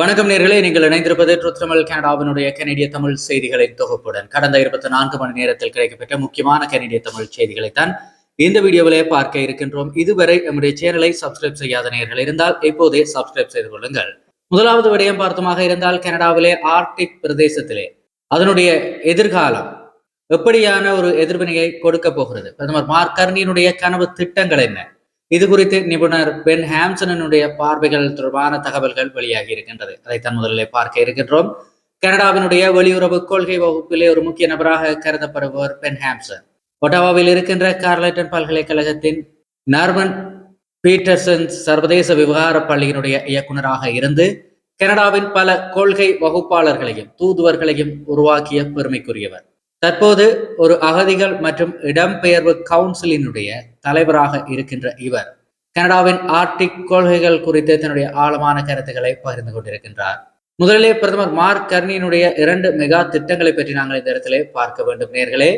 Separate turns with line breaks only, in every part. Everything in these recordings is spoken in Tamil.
வணக்கம் நேர்களே நீங்கள் இணைந்திருப்பது ட்ருத்ரமல் கனடாவினுடைய கனடிய தமிழ் செய்திகளின் தொகுப்புடன். கடந்த இருபத்தி நான்கு மணி நேரத்தில் கிடைக்கப்பட்ட முக்கியமான கனடிய தமிழ் செய்திகளைத்தான் இந்த வீடியோவிலே பார்க்க இருக்கின்றோம். இதுவரை நம்முடைய சேனலை சப்ஸ்கிரைப் செய்யாத நேர்கள் இருந்தால் இப்போதே சப்ஸ்கிரைப் செய்து கொள்ளுங்கள். முதலாவது விடயம் பார்த்தமாக இருந்தால் கனடாவிலே ஆர்டிக் பிரதேசத்திலே அதனுடைய எதிர்காலம் எப்படியான ஒரு எதிர்வினையை கொடுக்க போகிறது? பிரதமர் மார்க் கர்னியினுடைய கனவு திட்டங்கள் என்ன? இது குறித்து நிபுணர் பென் ஹாம்சனனுடைய பார்வைகள் தொடர்பான தகவல்கள் வெளியாகி இருக்கின்றது. அதைத்தான் முதலில் பார்க்க இருக்கின்றோம். கனடாவினுடைய வெளியுறவு கொள்கை வகுப்பிலே ஒரு முக்கிய நபராக கருதப்படுபவர் பென் ஹாம்சன். ஒட்டாவாவில் இருக்கின்ற கார்லட்டன் பல்கலைக்கழகத்தின் நார்மன் பீட்டர்சன் சர்வதேச விவகார பள்ளியினுடைய இயக்குநராக இருந்து கனடாவின் பல கொள்கை வகுப்பாளர்களையும் தூதுவர்களையும் உருவாக்கிய பெருமைக்குரியவர். தற்போது ஒரு அகதிகள் மற்றும் இடம்பெயர்வு கவுன்சிலினுடைய தலைவராக இருக்கின்ற இவர் கனடாவின் ஆர்டிக் கொள்கைகள் குறித்து தன்னுடைய ஆழமான கருத்துக்களை பகிர்ந்து கொண்டிருக்கின்றார். முதலிலே பிரதமர் மார்க் கர்னியினுடைய இரண்டு மெகா திட்டங்களை பற்றி நாங்கள் இந்த இடத்திலே பார்க்க வேண்டும் நேர்களே.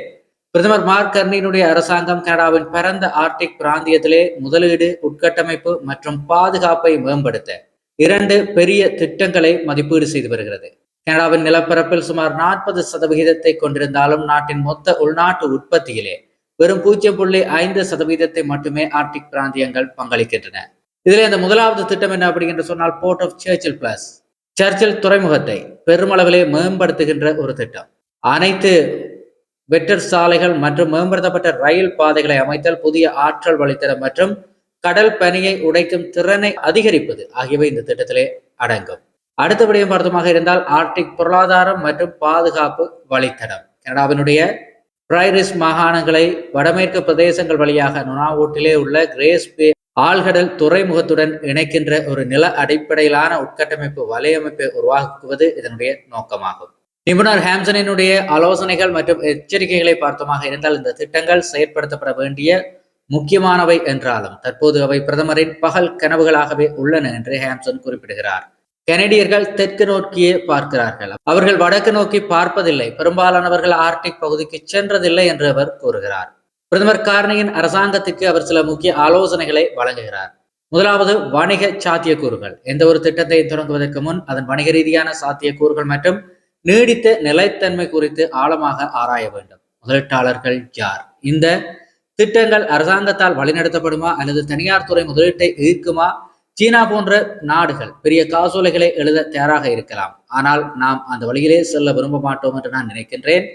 பிரதமர் மார்க் கர்னியினுடைய அரசாங்கம் கனடாவின் பரந்த ஆர்டிக் பிராந்தியத்திலே முதலீடு உட்கட்டமைப்பு மற்றும் பாதுகாப்பை மேம்படுத்த இரண்டு பெரிய திட்டங்களை மதிப்பீடு செய்து வருகிறது. கனடாவின் நிலப்பரப்பில் சுமார் நாற்பது சதவிகிதத்தை கொண்டிருந்தாலும் நாட்டின் மொத்த உள்நாட்டு உற்பத்தியிலே வெறும் பூஜ்ஜியம் புள்ளி ஐந்து சதவீதத்தை மட்டுமே ஆர்டிக் பிராந்தியங்கள் பங்களிக்கின்றன. இதில் இந்த முதலாவது திட்டம் என்ன அப்படிங்கிற சொன்னால் போர்ட் ஆஃப் சர்ச்சில் பிளஸ் சர்ச்சில் துறைமுகத்தை பெருமளவிலே மேம்படுத்துகின்ற ஒரு திட்டம். அனைத்து வெட்டர் சாலைகள் மற்றும் மேம்படுத்தப்பட்ட ரயில் பாதைகளை அமைத்தல் புதிய ஆற்றல் வழித்தடம் மற்றும் கடல் பனியை உடைக்கும் திறனை அதிகரிப்பது ஆகியவை இந்த திட்டத்திலே அடங்கும். அடுத்த விடயம் பார்த்தமாக இருந்தால் ஆர்டிக் பொருளாதாரம் மற்றும் பாதுகாப்பு வழித்தடம். கனடாவினுடைய பிரைரிஸ் மாகாணங்களை வடமேற்கு பிரதேசங்கள் வழியாக நுணாவூட்டிலே உள்ள கிரேஸ் பே ஆழ்கடல் துறைமுகத்துடன் இணைக்கின்ற ஒரு நில அடிப்படையிலான உட்கட்டமைப்பு வலையமைப்பை உருவாக்குவது இதனுடைய நோக்கமாகும். நிபுணர் ஹாம்சனினுடைய ஆலோசனைகள் மற்றும் எச்சரிக்கைகளை பார்த்தமாக இருந்தால் இந்த திட்டங்கள் செயற்படுத்தப்பட வேண்டிய முக்கியமானவை என்றாலும் தற்போது அவை பிரதமரின் பகல் கனவுகளாகவே உள்ளன என்று ஹாம்சன் குறிப்பிடுகிறார். கனடியர்கள் தெற்கு நோக்கியே பார்க்கிறார்கள். அவர்கள் வடக்கு நோக்கி பார்ப்பதில்லை. பெரும்பாலானவர்கள் ஆர்டிக் பகுதிக்கு சென்றதில்லை என்று அவர் கூறுகிறார். பிரதமர் கார்னியின் அரசாங்கத்துக்கு அவர் சில முக்கிய ஆலோசனைகளை வழங்குகிறார். முதலாவது வணிக சாத்தியக்கூறுகள். எந்த ஒரு திட்டத்தை தொடங்குவதற்கு முன் அதன் வணிக ரீதியான சாத்தியக்கூறுகள் மற்றும் நீடித்த நிலைத்தன்மை குறித்து ஆழமாக ஆராய வேண்டும். முதலீட்டாளர்கள் யார்? இந்த திட்டங்கள் அரசாங்கத்தால் வழிநடத்தப்படுமா அல்லது தனியார் துறை முதலீட்டை ஈர்க்குமா? சீனா போன்ற நாடுகள் பெரிய காசோலைகளை எழுத தயாராக இருக்கலாம். ஆனால் நாம் அந்த வழியிலே செல்ல விரும்ப மாட்டோம் என்று நான் நினைக்கின்றேன்.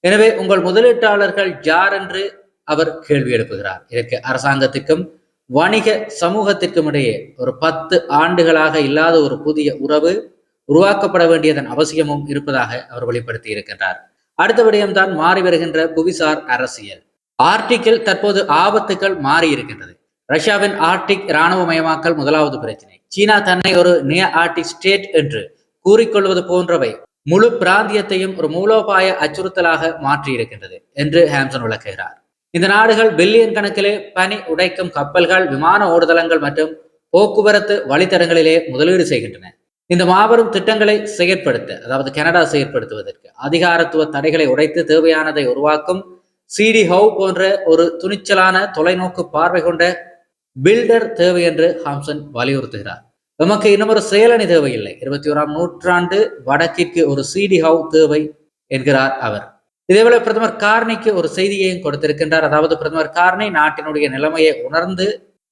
எனவே உங்கள் முதலீட்டாளர்கள் யார் என்று அவர் கேள்வி எழுப்புகிறார். இதற்கு அரசாங்கத்துக்கும் வணிக சமூகத்திற்கும் இடையே ஒரு பத்து ஆண்டுகளாக இல்லாத ஒரு புதிய உறவு உருவாக்கப்பட வேண்டியதன் அவசியமும் இருப்பதாக அவர் வெளிப்படுத்தி இருக்கின்றார். அடுத்த விடயம்தான் மாறி வருகின்ற புவிசார் அரசியல். ஆர்டிக்கிள் தற்போது ஆபத்துக்கள் மாறி இருக்கின்றது. ரஷ்யாவின் ஆர்டிக் இராணுவமயமாக்கல் முதலாவது பிரச்சனை. சீனா தன்னை ஒரு நிய ஆர்டிக் ஸ்டேட் என்று கூறிக்கொள்வது போன்றவை முழு பிராந்தியத்தையும் ஒரு மூலோபாய அச்சுறுத்தலாக மாற்றி இருக்கின்றது என்று ஹாம்சன் விளக்குகிறார். இந்த நாடுகள் பில்லியன் கணக்கிலே பனி உடைக்கும் கப்பல்கள் விமான ஓடுதளங்கள் மற்றும் போக்குவரத்து வழித்தடங்களிலே முதலீடு செய்கின்றன. இந்த மாபெரும் திட்டங்களை செயற்படுத்த அதாவது கனடா செயற்படுத்துவதற்கு அதிகாரத்துவ தடைகளை உடைத்து தேவையானதை உருவாக்கும் சிடி ஹவு போன்ற ஒரு துணிச்சலான தொலைநோக்கு பார்வை கொண்ட பில்டர் தேவை என்று ஹாம்சன் வலியுறுத்துகிறார். எமக்கு இன்னும் ஒரு செயலணி தேவையில்லை. இருபத்தி ஓராம் நூற்றாண்டு வடக்கிற்கு ஒரு சிடி ஹவு தேவை என்கிறார் அவர். இதேபோல பிரதமர் கார்னிக்கு ஒரு செய்தியையும் கொடுத்திருக்கின்றார். அதாவது பிரதமர் கார்னி நாட்டினுடைய நிலைமையை உணர்ந்து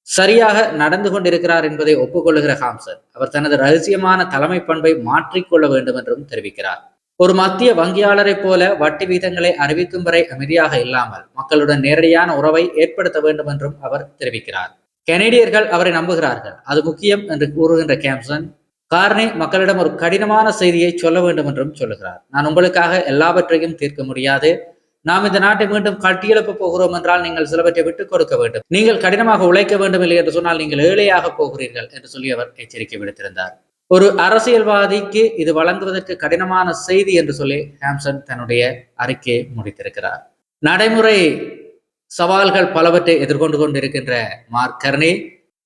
சரியாக நடந்து கொண்டிருக்கிறார் என்பதை ஒப்புக்கொள்ளுகிற ஹாம்சன் அவர் தனது ரகசியமான தலைமை பண்பை மாற்றிக்கொள்ள வேண்டும் என்றும் தெரிவிக்கிறார். ஒரு மத்திய வங்கியாளரை போல வட்டி வீதங்களை அறிவிக்கும் வரை அமைதியாக இல்லாமல் மக்களுடன் நேரடியான உறவை ஏற்படுத்த வேண்டும் என்றும் அவர் தெரிவிக்கிறார். கனேடியர்கள் அவரை நம்புகிறார்கள். அது முக்கியம் என்று கூறுகின்ற கேம்சன் கார்னி மக்களிடம் ஒரு கடினமான செய்தியை சொல்ல வேண்டும் என்றும் சொல்லுகிறார். நான் உங்களுக்காக எல்லாவற்றையும் தீர்க்க முடியாது. நாம் இந்த நாட்டை மீண்டும் கட்டியெழுப்ப போகிறோம் என்றால் நீங்கள் சிலவற்றை விட்டுக் கொடுக்க வேண்டும். நீங்கள் கடினமாக உழைக்க வேண்டும் இல்லை என்று சொன்னால் நீங்கள் ஏழையாக போகிறீர்கள் என்று சொல்லி அவர் எச்சரிக்கை விடுத்திருந்தார். ஒரு அரசியல்வாதிக்கு இது வழங்குவதற்கு கடினமான செய்தி என்று சொல்லி ஹாம்சன் தன்னுடைய அறிக்கையை முடித்திருக்கிறார். நடைமுறை சவால்கள் பலவற்றை எதிர்கொண்டு கொண்டிருக்கின்ற மார்க் கர்னி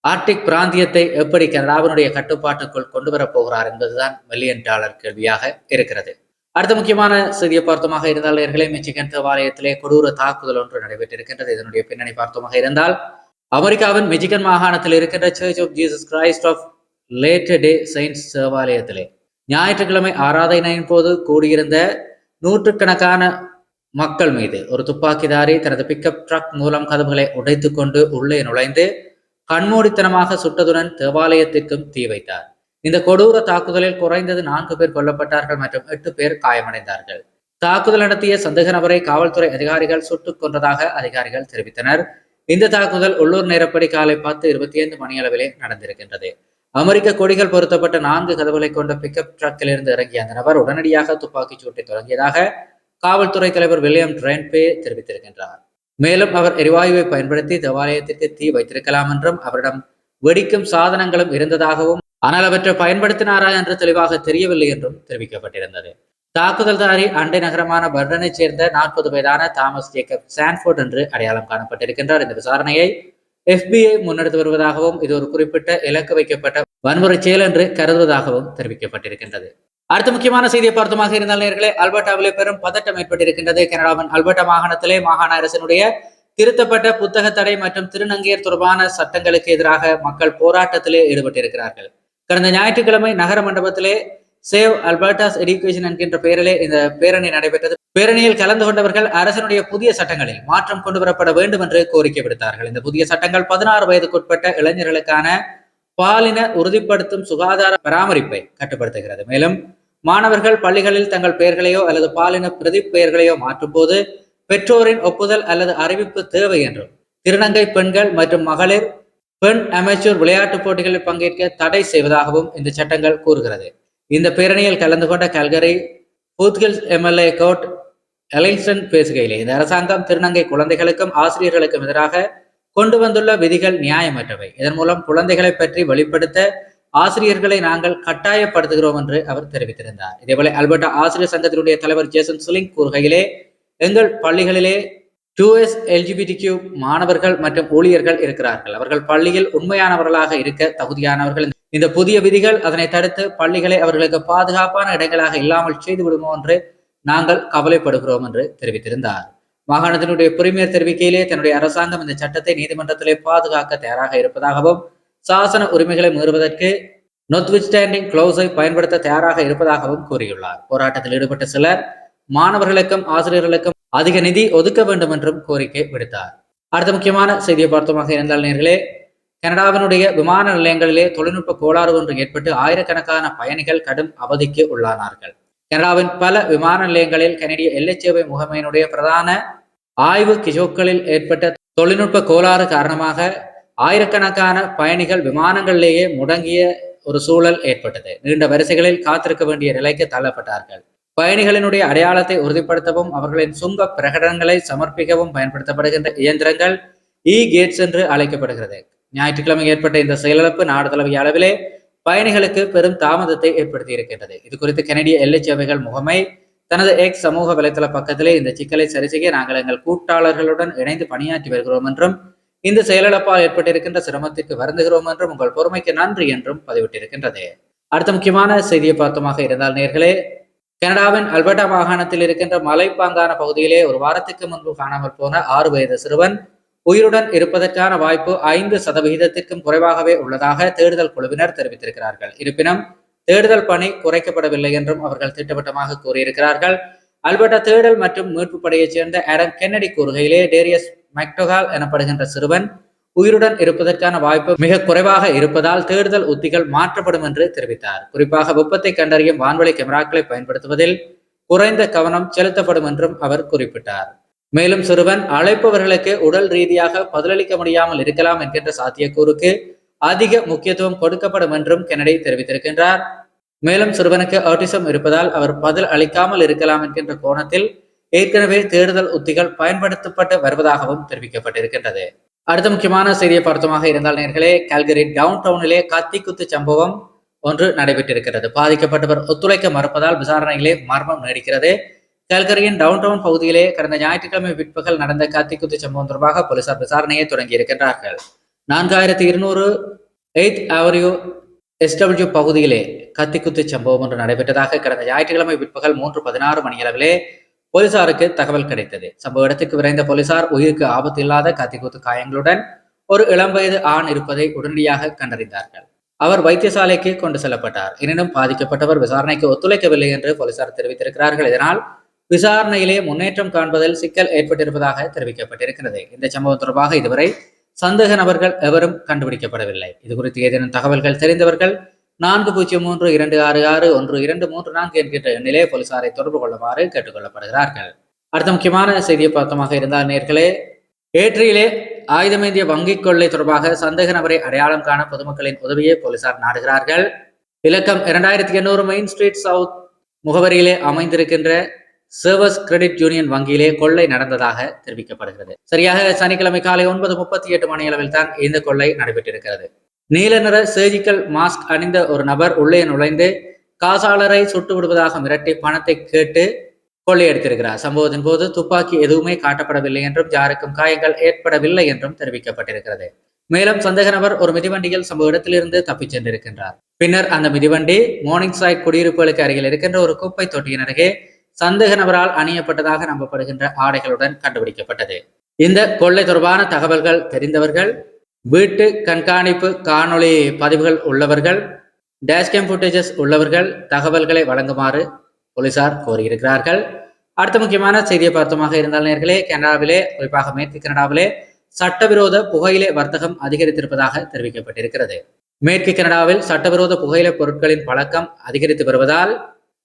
ஆர்டிக் பிராந்தியத்தை எப்படி கனடாவினுடைய கட்டுப்பாட்டுக்குள் கொண்டு வரப் போகிறார் என்பதுதான் மில்லியன் டாலர் கேள்வியாக இருக்கிறது. அடுத்த முக்கியமான செய்தியை பார்த்தமாக இருந்தால் நேர்களே மிச்சிகன் தேவாலயத்திலே கொடூர தாக்குதல் ஒன்று நடைபெற்றிருக்கின்றது. இதனுடைய பின்னணி பார்த்தமாக இருந்தால் அமெரிக்காவின் மிச்சிகன் மாகாணத்தில் இருக்கின்ற church of Jesus Christ of latter day science தேவாலயத்திலே ஞாயிற்றுக்கிழமை ஆராதனையின் போது கூடியிருந்த நூற்றுக்கணக்கான மக்கள் மீது. ஒரு துப்பாக்கிதாரி தனது பிக்கப் ட்ரக் மூலம் கதவுகளை உடைத்துக் கொண்டு உள்ளே நுழைந்து கண்மூடித்தனமாக சுட்டதுடன் தேவாலயத்திற்கும் தீ வைத்தார். இந்த கொடூர தாக்குதலில் குறைந்தது நான்கு பேர் கொல்லப்பட்டார்கள் மற்றும் எட்டு பேர் காயமடைந்தார்கள். தாக்குதல் நடத்திய சந்தேக நபரை காவல்துறை அதிகாரிகள் சுட்டுக் கொன்றதாக அதிகாரிகள் தெரிவித்தனர். இந்த தாக்குதல் உள்ளூர் நேரப்படி காலை பத்து இருபத்தி ஐந்து மணியளவிலே நடந்திருக்கின்றது. அமெரிக்க கொடிகள் பொருத்தப்பட்ட நான்கு கதவுகளை கொண்ட பிக்கப் ட்ரக்கில் இருந்து இறங்கிய அந்த நபர் உடனடியாக துப்பாக்கிச் சூட்டை தொடங்கியதாக காவல்துறை தலைவர் வில்லியம் ட்ரென்பே தெரிவித்திருக்கின்றார். மேலும் அவர் எரிவாயுவை பயன்படுத்தி தேவாலயத்திற்கு தீ வைத்திருக்கலாம் என்றும் அவரிடம் வெடிக்கும் சாதனங்களும் இருந்ததாகவும் ஆனால் அவற்றை பயன்படுத்தினாரா என்று தெளிவாக தெரியவில்லை என்றும் தெரிவிக்கப்பட்டிருந்தது. தாக்குதல்தாரி அண்டை நகரமான பர்டனைச் சேர்ந்த நாற்பது வயதான தாமஸ் ஜேக்கப் சான்ஃபோர்ட் என்று அடையாளம் காணப்பட்டிருக்கின்றார். இந்த விசாரணையை எஃபிஐ முன்னெடுத்து வருவதாகவும் இது ஒரு குறிப்பிட்ட இலக்கு வைக்கப்பட்ட வன்முறை செயல் என்று கருதுவதாகவும் தெரிவிக்கப்பட்டிருக்கின்றது. அடுத்த முக்கியமான செய்தியை பார்த்தமாக இருந்தால் நேர்களே அல்பர்டாவிலே பெரும் பதட்டம் ஏற்பட்டிருக்கின்றது. கனடாவின் அல்பர்டா மாகாணத்திலே மாகாண அரசினுடைய திருத்தப்பட்ட புத்தக தடை மற்றும் திருநங்கையர் தொடர்பான சட்டங்களுக்கு எதிராக மக்கள் போராட்டத்திலே ஈடுபட்டிருக்கிறார்கள். கடந்த ஞாயிற்றுக்கிழமை நகர மண்டபத்திலே சேவ் அல்பர்டாஸ் எடுக்கேஷன் என்கின்ற பெயரிலே இந்த பேரணி நடைபெற்றது. பேரணியில் கலந்து கொண்டவர்கள் அரசனுடைய புதிய சட்டங்களில் மாற்றம் கொண்டு வரப்பட வேண்டும் என்று கோரிக்கை விடுத்தார்கள். இந்த புதிய சட்டங்கள் பதினாறு வயதுக்குட்பட்ட இளைஞர்களுக்கான பாலின உறுதிப்படுத்தும் சுகாதார பராமரிப்பை கட்டுப்படுத்துகிறது. மேலும் மாணவர்கள் பள்ளிகளில் தங்கள் பெயர்களையோ அல்லது பாலின பிரதி பெயர்களையோ மாற்றும்போது பெற்றோரின் ஒப்புதல் அல்லது அறிவிப்பு தேவை என்றும் திருநங்கை பெண்கள் மற்றும் மகளிர் பெண் அமைச்சூர் விளையாட்டுப் போட்டிகளில் பங்கேற்க தடை செய்வதாகவும் இந்த சட்டங்கள் கூறுகிறது. இந்த பேரணியில் கலந்து கொண்ட Calgary Foothills MLA Court Ellingson பேசுகையிலே இந்த அரசாங்கம் திருநங்கை குழந்தைகளுக்கும் ஆசிரியர்களுக்கும் எதிராக கொண்டு வந்துள்ள விதிகள் நியாயமற்றவை. இதன் மூலம் குழந்தைகளை பற்றி வெளிப்படுத்த ஆசிரியர்களை நாங்கள் கட்டாயப்படுத்துகிறோம் என்று அவர் தெரிவித்திருந்தார். இதேபோல அல்பர்டா ஆசிரியர் சங்கத்தினுடைய தலைவர் ஜேசன் சுலிங் கூறுகையிலே எங்கள் பள்ளிகளிலே டூ எஸ் எல்ஜிபிடி மாணவர்கள் மற்றும் ஊழியர்கள் இருக்கிறார்கள். அவர்கள் பள்ளியில் உண்மையானவர்களாக இருக்க தகுதியானவர்கள். இந்த புதிய விதிகள் அதனை தடுத்து பள்ளிகளை அவர்களுக்கு பாதுகாப்பான இடங்களாக இல்லாமல் செய்து விடுமோ என்று நாங்கள் கவலைப்படுகிறோம் என்று தெரிவித்திருந்தார். மாகாணத்தினுடைய பிரிமியர் தெரிவிக்கையிலே தன்னுடைய அரசாங்கம் இந்த சட்டத்தை நீதிமன்றத்திலே பாதுகாக்க தயாராக இருப்பதாகவும் சாசன உரிமைகளை மீறுவதற்கு நொத்விஸ்டாண்டிங் க்ளோஸை பயன்படுத்த தயாராக இருப்பதாகவும் கூறியுள்ளார். போராட்டத்தில் ஈடுபட்ட சிலர் மாணவர்களுக்கும் ஆசிரியர்களுக்கும் அதிக நிதி ஒதுக்க வேண்டும் என்றும் கோரிக்கை விடுத்தார். அடுத்த முக்கியமான செய்தியை பார்த்தோமாக இருந்தால் நேர்களே கனடாவினுடைய விமான நிலையங்களிலே தொழில்நுட்ப கோளாறு ஒன்று ஏற்பட்டு ஆயிரக்கணக்கான பயணிகள் கடும் அவதிக்கு உள்ளானார்கள். கனடாவின் பல விமான நிலையங்களில் கனடிய எல்லை சேவை முகமையினுடைய பிரதான ஆய்வு கிஷோக்களில் ஏற்பட்ட தொழில்நுட்ப கோளாறு காரணமாக ஆயிரக்கணக்கான பயணிகள் விமானங்களிலேயே முடங்கிய ஒரு சூழல் ஏற்பட்டது. நீண்ட வரிசைகளில் காத்திருக்க வேண்டிய நிலைக்கு தள்ளப்பட்டார்கள். பயணிகளினுடைய அடையாளத்தை உறுதிப்படுத்தவும் அவர்களின் சுங்க பிரகடனங்களை சமர்ப்பிக்கவும் பயன்படுத்தப்படுகின்ற இயந்திரங்கள் e இ கேட்ஸ் என்று அழைக்கப்படுகிறது. ஞாயிற்றுக்கிழமை ஏற்பட்ட இந்த செயலிழப்பு நாடு தழுவிய அளவிலே பயணிகளுக்கு பெரும் தாமதத்தை ஏற்படுத்தி இருக்கின்றது இது குறித்து கனடிய எல்லை சேவைகள் முகமை தனது எக்ஸ் சமூக வலைதள பக்கத்திலே இந்த சிக்கலை சரி செய்ய நாங்கள் எங்கள் கூட்டாளர்களுடன் இணைந்து பணியாற்றி வருகிறோம் என்றும் இந்த செயலிழப்பால் ஏற்பட்டிருக்கின்ற சிரமத்திற்கு வருந்துகிறோம் என்றும் உங்கள் பொறுமைக்கு நன்றி என்றும் பதிவிட்டிருக்கின்றது. அடுத்த முக்கியமான செய்தியை பார்த்தமாக இருந்தால் நேர்களே கனடாவின் அல்பர்டா மாகாணத்தில் இருக்கின்ற மலைப்பாங்கான பகுதியிலே ஒரு வாரத்துக்கு முன்பு காணாமல் போன ஆறு வயது சிறுவன் உயிருடன் இருப்பதற்கான வாய்ப்பு ஐந்து சதவிகிதத்திற்கும் குறைவாகவே உள்ளதாக தேடுதல் குழுவினர் தெரிவித்திருக்கிறார்கள். இருப்பினும் தேடுதல் பணி குறைக்கப்படவில்லை என்றும் அவர்கள் திட்டவட்டமாக கூறியிருக்கிறார்கள். அல்பர்டா தேடல் மற்றும் மீட்பு படையைச் சேர்ந்த ஆடம் கென்னடி கூறுகையிலே டேரியஸ் மெக்டோகால் எனப்படுகின்ற சிறுவன் உயிருடன் இருப்பதற்கான வாய்ப்பு மிக குறைவாக இருப்பதால் தேடுதல் உத்திகள் மாற்றப்படும் என்று தெரிவித்தார். குறிப்பாக வெப்பத்தை கண்டறியும் வான்வழி கேமராக்களை பயன்படுத்துவதில் குறைந்த கவனம் செலுத்தப்படும் என்றும் அவர் குறிப்பிட்டார். மேலும் சிறுவன் அழைப்பவர்களுக்கு உடல் ரீதியாக பதிலளிக்க முடியாமல் இருக்கலாம் என்கின்ற சாத்தியக்கூறுக்கு அதிக முக்கியத்துவம் கொடுக்கப்படும் என்றும் கெனடி தெரிவித்திருக்கின்றார். மேலும் சிறுவனுக்கு ஆட்டிசம் இருப்பதால் அவர் பதில் அளிக்காமல் இருக்கலாம் என்கின்ற கோணத்தில் ஏற்கனவே தேடுதல் உத்திகள் பயன்படுத்தப்பட்டு வருவதாகவும் தெரிவிக்கப்பட்டிருக்கின்றது. அடுத்த முக்கியமான செய்தியை பார்த்தமாக இருந்தால் நேர்களே கல்கரி டவுன் டவுனிலே கத்தி குத்து சம்பவம் ஒன்று நடைபெற்றிருக்கிறது. பாதிக்கப்பட்டவர் ஒத்துழைக்க மறுப்பதால் விசாரணையிலே மர்மம் நீடிக்கிறது. கல்கரியின் டவுன் டவுன் பகுதியிலே கடந்த ஞாயிற்றுக்கிழமை பிற்பகல் நடந்த கத்தி குத்து சம்பவம் தொடர்பாக போலீசார் விசாரணையை தொடங்கி இருக்கின்றார்கள் நான்காயிரத்தி இருநூறு எய்த் அவரியூ எஸ்டபிள்யூ பகுதியிலே கத்தி குத்து சம்பவம் ஒன்று நடைபெற்றதாக கடந்த ஞாயிற்றுக்கிழமை பிற்பகல் மூன்று பதினாறு மணியளவிலே போலீசாருக்கு தகவல் கிடைத்தது. சம்பவ இடத்துக்கு விரைந்த போலீசார் உயிருக்கு ஆபத்து இல்லாத கத்தி குத்து காயங்களுடன் ஒரு இளம் வயது ஆண் இருப்பதை உடனடியாக கண்டறிந்தார்கள். அவர் வைத்தியசாலைக்கு கொண்டு செல்லப்பட்டார். எனினும் பாதிக்கப்பட்டவர் விசாரணைக்கு ஒத்துழைக்கவில்லை என்று போலீசார் தெரிவித்திருக்கிறார்கள். இதனால் விசாரணையிலே முன்னேற்றம் காண்பதில் சிக்கல் ஏற்பட்டிருப்பதாக தெரிவிக்கப்பட்டிருக்கிறது. இந்த சம்பவம் தொடர்பாக இதுவரை சந்தேக நபர்கள் எவரும் கண்டுபிடிக்கப்படவில்லை. இது குறித்து ஏதேனும் தகவல்கள் தெரிந்தவர்கள் நான்கு பூஜ்ஜியம் மூன்று இரண்டு ஆறு ஆறு ஒன்று இரண்டு மூன்று நான்கு என்கின்ற எண்ணிலே போலீசாரை தொடர்பு கொள்ளுமாறு கேட்டுக்கொள்ளப்படுகிறார்கள். அடுத்த முக்கியமான செய்தியை பார்த்தமாக இருந்தால் நேர்களே ஏற்றியிலே ஆயுதமேந்திய வங்கிக் கொள்ளை தொடர்பாக சந்தேக நபரை அடையாளம் காண பொதுமக்களின் உதவியை போலீசார் நாடுகிறார்கள். இலக்கம் இரண்டாயிரத்தி எண்ணூறு மெயின் ஸ்ட்ரீட் சவுத் முகவரியிலே அமைந்திருக்கின்ற சர்வஸ் கிரெடிட் யூனியன் வங்கியிலே கொள்ளை நடந்ததாக தெரிவிக்கப்படுகிறது. சரியாக சனிக்கிழமை காலை ஒன்பது முப்பத்தி எட்டு மணி அளவில் தான் இந்த கொள்ளை நடைபெற்றிருக்கிறது. நீல நிற சர்ஜிக்கல் மாஸ்க் அணிந்த ஒரு நபர் உள்ளே நுழைந்து காசாளரை சுட்டு விடுவதாக மிரட்டி பணத்தை கேட்டு கொள்ளையடித்திருக்கிறார். சம்பவத்தின் போது துப்பாக்கி எதுவுமே காட்டப்படவில்லை என்றும் யாருக்கும் காயங்கள் ஏற்படவில்லை என்றும் தெரிவிக்கப்பட்டிருக்கிறது. மேலும் சந்தேக நபர் ஒரு மிதிவண்டியில் சம்பவ இடத்திலிருந்து தப்பிச் சென்றிருக்கின்றார். பின்னர் அந்த மிதிவண்டி மோர்னிங் சாய் குடியிருப்புகளுக்கு அருகில் இருக்கின்ற ஒரு குப்பை தொட்டியின் அருகே சந்தேக நபரால் அணியப்பட்டதாக நம்பப்படுகின்ற ஆடைகளுடன் கண்டுபிடிக்கப்பட்டது. இந்த கொள்ளை தொடர்பான தகவல்கள் தெரிந்தவர்கள் வீட்டு கண்காணிப்பு காணொளி பதிவுகள் உள்ளவர்கள் டேஷ்கேம் ஃபுட்டேஜஸ் உள்ளவர்கள் தகவல்களை வழங்குமாறு போலீசார் கோரியிருக்கிறார்கள். அடுத்த முக்கியமான செய்தியை பார்த்தமாக இருந்தால் நேர்களே கனடாவிலே குறிப்பாக மேற்கு கனடாவிலே சட்டவிரோத புகையிலை வர்த்தகம் அதிகரித்திருப்பதாக தெரிவிக்கப்பட்டிருக்கிறது. மேற்கு கனடாவில் சட்டவிரோத புகையிலை பொருட்களின் பழக்கம் அதிகரித்து வருவதால்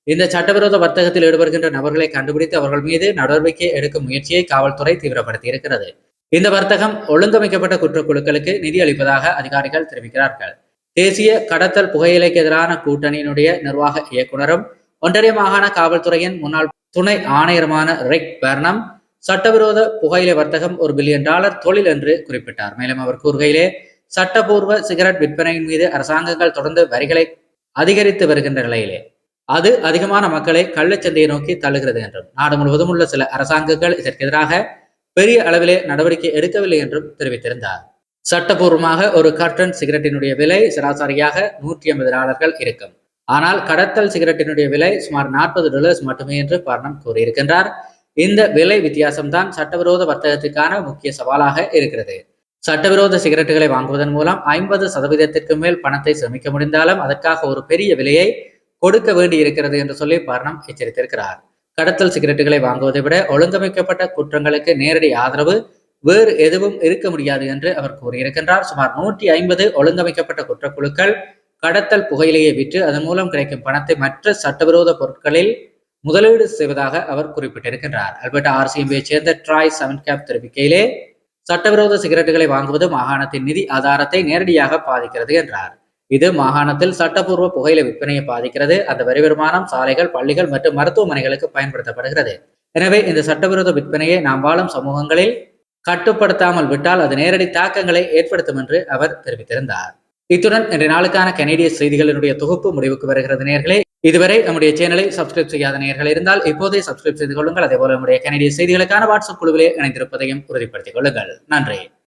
இந்த சட்டவிரோத வர்த்தகத்தில் ஈடுபடுகின்ற நபர்களை கண்டுபிடித்து அவர்கள் மீது நடவடிக்கை எடுக்கும் முயற்சியை காவல்துறை தீவிரப்படுத்தி இருக்கிறது இந்த வர்த்தகம் ஒழுங்கமைக்கப்பட்ட குற்றக்குழுக்களுக்கு நிதி அளிப்பதாக அதிகாரிகள் தெரிவிக்கிறார்கள். தேசிய கடத்தல் புகையிலைக்கு எதிரான கூட்டணியினுடைய நிர்வாக இயக்குனரும் ஒன்றரை மாகாண காவல்துறையின் முன்னாள் துணை ஆணையருமான ரிக் பெர்னம் சட்டவிரோத புகையிலை வர்த்தகம் ஒரு பில்லியன் டாலர் தொழில் என்று குறிப்பிட்டார். மேலும் அவர் கூறுகையிலே சட்டபூர்வ சிகரெட் விற்பனையின் மீது அரசாங்கங்கள் தொடர்ந்து வரிகளை அதிகரித்து வருகின்ற நிலையிலே அது அதிகமான மக்களை கள்ளச்சந்தையை நோக்கி தள்ளுகிறது என்றும் நாடு முழுவதும் உள்ள சில அரசாங்கங்கள் இதற்கு எதிராக பெரிய அளவிலே நடவடிக்கை எடுக்கவில்லை என்றும் தெரிவித்திருந்தார். சட்டபூர்வமாக ஒரு கர்டன் சிகரெட்டினுடைய விலை சராசரியாக நூற்றி ஐம்பது டாலர்கள் இருக்கும். ஆனால் கடத்தல் சிகரெட்டினுடைய விலை சுமார் நாற்பது டாலர்ஸ் மட்டுமே என்று பர்ணம் கூறியிருக்கின்றார். இந்த விலை வித்தியாசம்தான் சட்டவிரோத வர்த்தகத்துக்கான முக்கிய சவாலாக இருக்கிறது. சட்டவிரோத சிகரெட்டுகளை வாங்குவதன் மூலம் ஐம்பது சதவீதத்திற்கு மேல் பணத்தை சேமிக்க முடிந்தாலும் அதற்காக ஒரு பெரிய விலையை கொடுக்க வேண்டி இருக்கிறது என்று சொல்லி பர்ணம் எச்சரித்திருக்கிறார். கடத்தல் சிகரெட்டுகளை வாங்குவதை விட ஒழுங்கமைக்கப்பட்ட குற்றங்களுக்கு நேரடி ஆதரவு வேறு எதுவும் இருக்க முடியாது என்று அவர் கூறியிருக்கின்றார். சுமார் நூற்றி ஐம்பது ஒழுங்கமைக்கப்பட்ட குற்றக்குழுக்கள் கடத்தல் புகையிலையை விற்று அதன் மூலம் கிடைக்கும் பணத்தை மற்ற சட்டவிரோத பொருட்களில் முதலீடு செய்வதாக அவர் குறிப்பிட்டிருக்கின்றார். அல்பர்டா ஆர்சிஎம்பியை சேர்ந்த ட்ராய் செவன் கேப் தெரிவிக்கையிலே சட்டவிரோத சிகரெட்டுகளை வாங்குவது மாகாணத்தின் நிதி ஆதாரத்தை நேரடியாக பாதிக்கிறது என்றார். இது மாகாணத்தில் சட்டப்பூர்வ புகையில விற்பனையை பாதிக்கிறது. அந்த வரி வருமானம் சாலைகள் பள்ளிகள் மற்றும் மருத்துவமனைகளுக்கு பயன்படுத்தப்படுகிறது. எனவே இந்த சட்டவிரோத விற்பனையை நாம் வாழும் சமூகங்களில் கட்டுப்படுத்தாமல் விட்டால் அது நேரடி தாக்கங்களை ஏற்படுத்தும் என்று அவர் தெரிவித்திருந்தார். இத்துடன் இன்றைய நாளுக்கான கனேடிய செய்திகளினுடைய தொகுப்பு முடிவுக்கு வருகிறது நேர்களே. இதுவரை நம்முடைய சேனலை சப்ஸ்கிரைப் செய்யாத நேர்கள் இருந்தால் இப்போதே சப்ஸ்கிரைப் செய்து கொள்ளுங்கள். அதே போல நம்முடைய கனேடிய செய்திகளுக்கான வாட்ஸ்அப் குழுவிலே இணைந்திருப்பதையும் உறுதிப்படுத்திக் கொள்ளுங்கள். நன்றி.